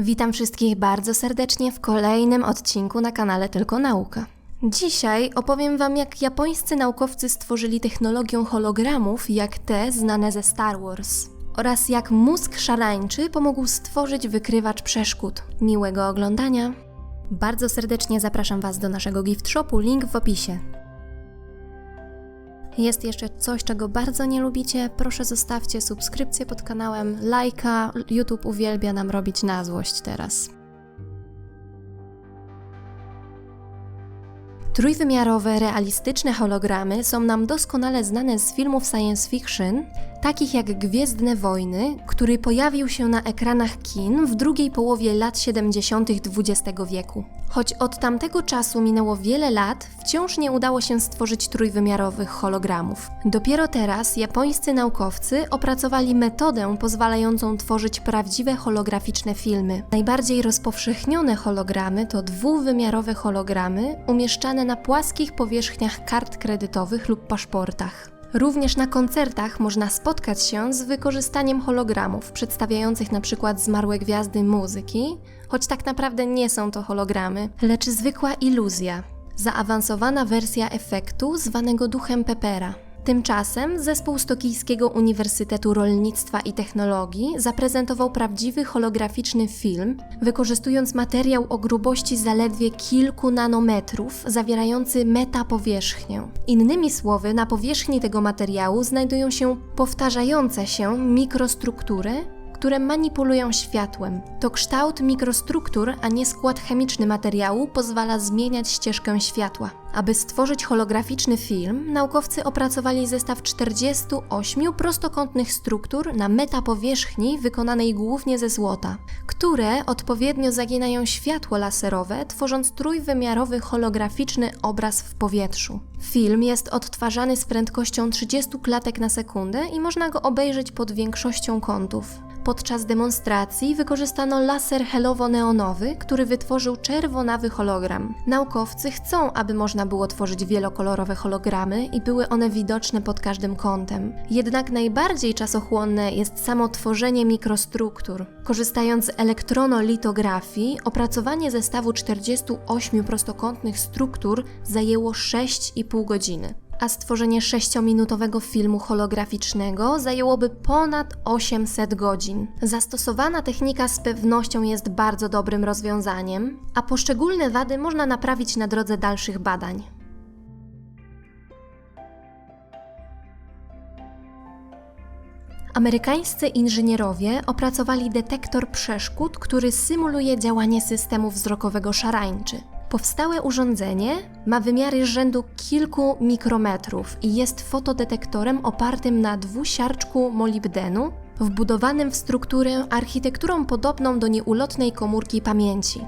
Witam wszystkich bardzo serdecznie w kolejnym odcinku na kanale Tylko Nauka. Dzisiaj opowiem Wam, jak japońscy naukowcy stworzyli technologię hologramów, jak te znane ze Star Wars, oraz jak mózg szarańczy pomógł stworzyć wykrywacz przeszkód. Miłego oglądania! Bardzo serdecznie zapraszam Was do naszego gift shopu, link w opisie. Jest jeszcze coś, czego bardzo nie lubicie, proszę zostawcie subskrypcję pod kanałem, lajka. YouTube uwielbia nam robić na złość teraz. Trójwymiarowe, realistyczne hologramy są nam doskonale znane z filmów science fiction, takich jak Gwiezdne Wojny, który pojawił się na ekranach kin w drugiej połowie lat 70. XX wieku. Choć od tamtego czasu minęło wiele lat, wciąż nie udało się stworzyć trójwymiarowych hologramów. Dopiero teraz japońscy naukowcy opracowali metodę pozwalającą tworzyć prawdziwe holograficzne filmy. Najbardziej rozpowszechnione hologramy to dwuwymiarowe hologramy umieszczane na płaskich powierzchniach kart kredytowych lub paszportach. Również na koncertach można spotkać się z wykorzystaniem hologramów przedstawiających przykład zmarłe gwiazdy muzyki, choć tak naprawdę nie są to hologramy, lecz zwykła iluzja, zaawansowana wersja efektu zwanego duchem Pepera. Tymczasem zespół z Tokijskiego Uniwersytetu Rolnictwa i Technologii zaprezentował prawdziwy holograficzny film, wykorzystując materiał o grubości zaledwie kilku nanometrów, zawierający metapowierzchnię. Innymi słowy, na powierzchni tego materiału znajdują się powtarzające się mikrostruktury, które manipulują światłem. To kształt mikrostruktur, a nie skład chemiczny materiału pozwala zmieniać ścieżkę światła. Aby stworzyć holograficzny film, naukowcy opracowali zestaw 48 prostokątnych struktur na metapowierzchni wykonanej głównie ze złota, które odpowiednio zaginają światło laserowe, tworząc trójwymiarowy holograficzny obraz w powietrzu. Film jest odtwarzany z prędkością 30 klatek na sekundę i można go obejrzeć pod większością kątów. Podczas demonstracji wykorzystano laser helowo-neonowy, który wytworzył czerwonawy hologram. Naukowcy chcą, aby można było tworzyć wielokolorowe hologramy i były one widoczne pod każdym kątem. Jednak najbardziej czasochłonne jest samo tworzenie mikrostruktur. Korzystając z elektronolitografii, opracowanie zestawu 48 prostokątnych struktur zajęło 6,5 godziny a stworzenie 6-minutowego filmu holograficznego zajęłoby ponad 800 godzin. Zastosowana technika z pewnością jest bardzo dobrym rozwiązaniem, a poszczególne wady można naprawić na drodze dalszych badań. Amerykańscy inżynierowie opracowali detektor przeszkód, który symuluje działanie systemu wzrokowego szarańczy. Powstałe urządzenie ma wymiary rzędu kilku mikrometrów i jest fotodetektorem opartym na dwusiarczku molibdenu, wbudowanym w strukturę architekturą podobną do nieulotnej komórki pamięci.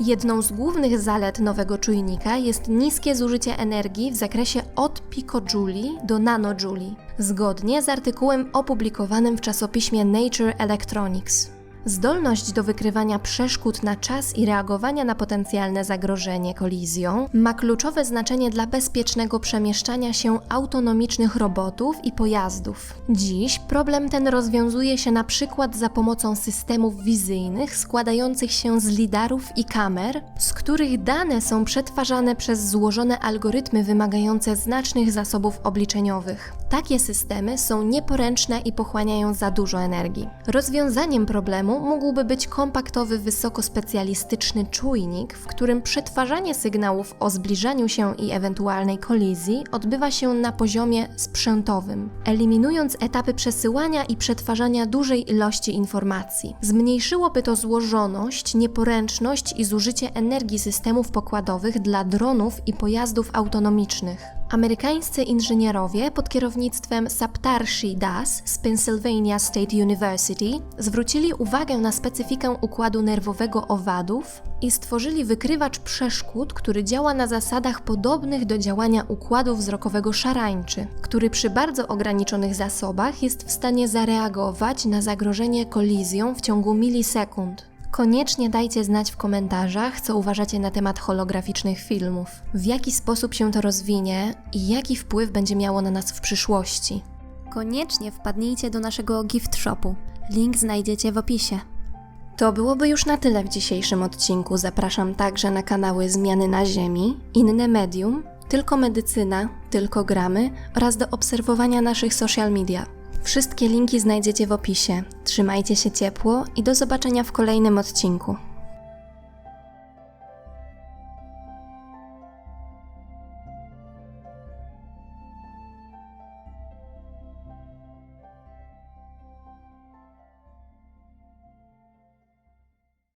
Jedną z głównych zalet nowego czujnika jest niskie zużycie energii w zakresie od pikojuli do nanojuli, zgodnie z artykułem opublikowanym w czasopiśmie Nature Electronics. Zdolność do wykrywania przeszkód na czas i reagowania na potencjalne zagrożenie kolizją ma kluczowe znaczenie dla bezpiecznego przemieszczania się autonomicznych robotów i pojazdów. Dziś problem ten rozwiązuje się na przykład za pomocą systemów wizyjnych składających się z lidarów i kamer, z których dane są przetwarzane przez złożone algorytmy wymagające znacznych zasobów obliczeniowych. Takie systemy są nieporęczne i pochłaniają za dużo energii. Rozwiązaniem problemu mógłby być kompaktowy, wysokospecjalistyczny czujnik, w którym przetwarzanie sygnałów o zbliżaniu się i ewentualnej kolizji odbywa się na poziomie sprzętowym, eliminując etapy przesyłania i przetwarzania dużej ilości informacji. Zmniejszyłoby to złożoność, nieporęczność i zużycie energii systemów pokładowych dla dronów i pojazdów autonomicznych. Amerykańscy inżynierowie pod kierownictwem Saptarshi Das z Pennsylvania State University zwrócili uwagę na specyfikę układu nerwowego owadów i stworzyli wykrywacz przeszkód, który działa na zasadach podobnych do działania układu wzrokowego szarańczy, który przy bardzo ograniczonych zasobach jest w stanie zareagować na zagrożenie kolizją w ciągu milisekund. Koniecznie dajcie znać w komentarzach, co uważacie na temat holograficznych filmów, w jaki sposób się to rozwinie i jaki wpływ będzie miało na nas w przyszłości. Koniecznie wpadnijcie do naszego gift shopu. Link znajdziecie w opisie. To byłoby już na tyle w dzisiejszym odcinku. Zapraszam także na kanały Zmiany na Ziemi, Inne Medium, Tylko Medycyna, Tylko Gramy oraz do obserwowania naszych social media. Wszystkie linki znajdziecie w opisie. Trzymajcie się ciepło i do zobaczenia w kolejnym odcinku.